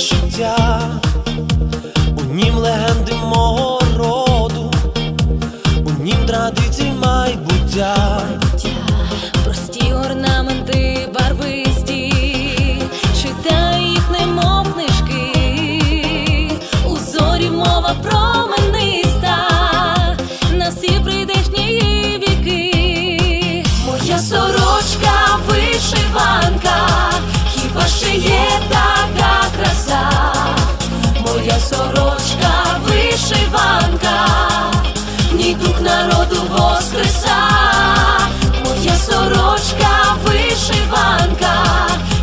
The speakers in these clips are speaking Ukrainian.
вишиття, у нім легенди мого роду, у нім традицій майбуття. Прості орнаменти барвисті, читай їх, немов книжки, у зорі мова промениста, на всі прийдешні віки. Моя сорочка вишиванка, хіба ще є моя сорочка вишиванка, ній дух народу воскреса, моя сорочка вишиванка,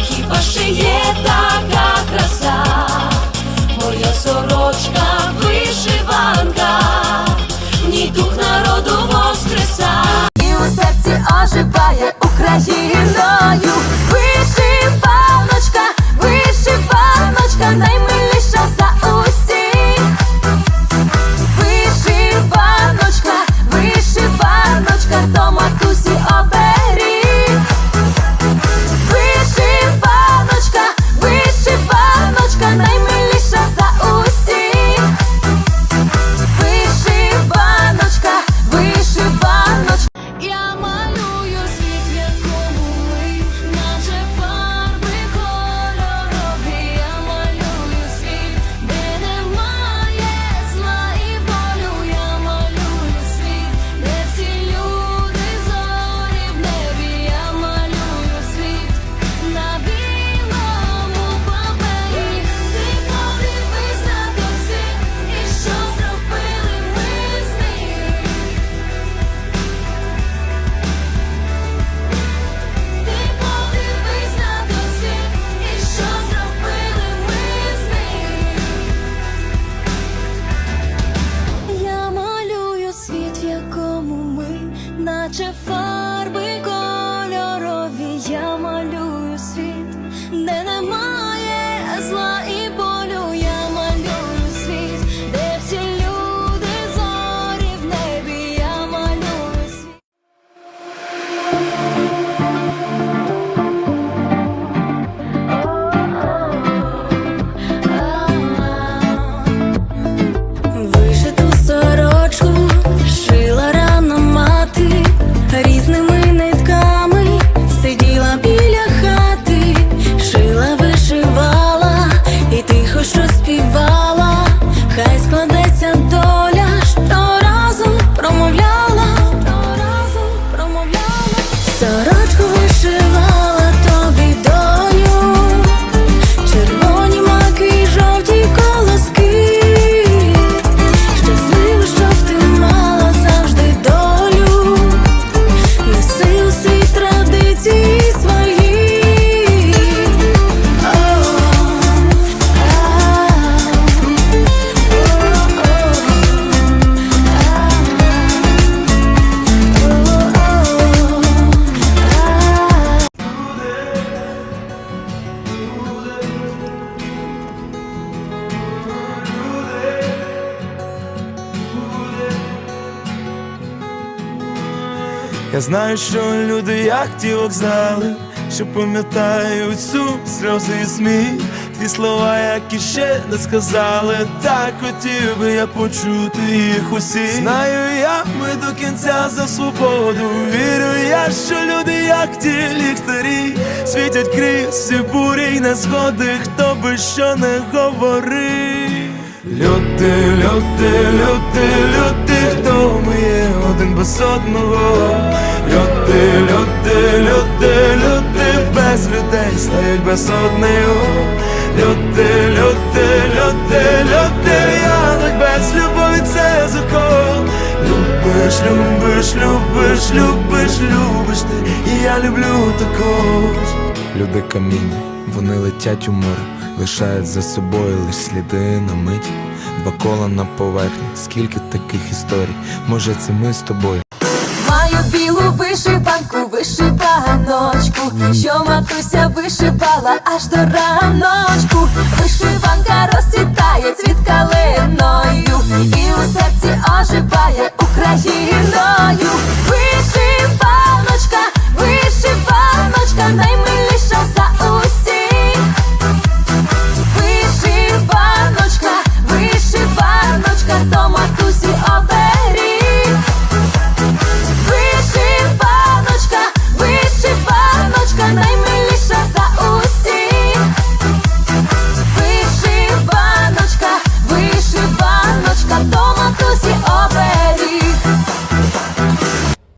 хіба ще є така краса, моя сорочка вишиванка, ній дух народу воскреса. І у серці оживає Україною. Вишиваночка, вишиваночка, Я знаю, що люди як ті вокзали що пам'ятаю цю сльози і сміх Ті слова, які ще не сказали, так хотів би я почути їх усі. Знаю я, ми до кінця за свободу. Вірю я, що люди, як ті ліхтарі, світять крізь бурі й незгоди, хто би що не говорив. Люди, люди, люди, люди, хто ми є один без одного. Люди, люди, без людей стають без одного. Люди, люди, люди, люди, янок без любові це закон. Любиш, любиш, любиш, любиш, любиш ти, і я люблю також. Люди каміння, вони летять у море, лишають за собою лиш сліди на мить. Два кола на поверхні, скільки таких історій, може це ми з тобою. Маю білу вишиванку, вишиваночку, що матуся вишивала аж до раночку. Вишиванка